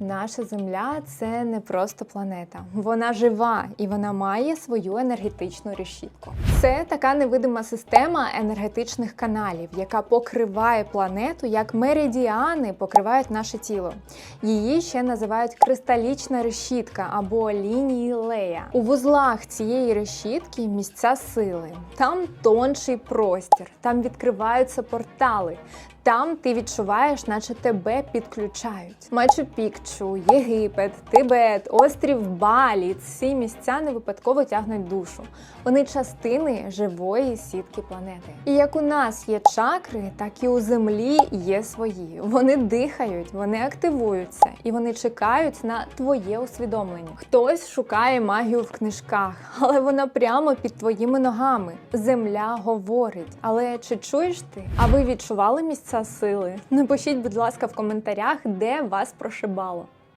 наша Земля це не просто планета. Вона жива і вона має свою енергетичну решітку. Це така невидима система енергетичних каналів, яка покриває планету, як меридіани покривають наше тіло. Її ще називають кристалічна решітка або лінії лея. У вузлах цієї решітки місця сили. Там тонший простір, там відкриваються портали. Там ти відчуваєш, наче тебе підключають. Мачу Пікчу, Єгипет, Тибет, острів Балі. Ці місця не випадково тягнуть душу. Вони частини живої сітки планети. І як у нас є чакри, так і у землі є свої. Вони дихають, вони активуються і вони чекають на твоє усвідомлення. Хтось шукає магію в книжках, але вона прямо під твоїми ногами. Земля говорить. Але чи чуєш ти? А ви відчували місця сили? Напишіть, будь ласка, в коментарях, де вас прошибало.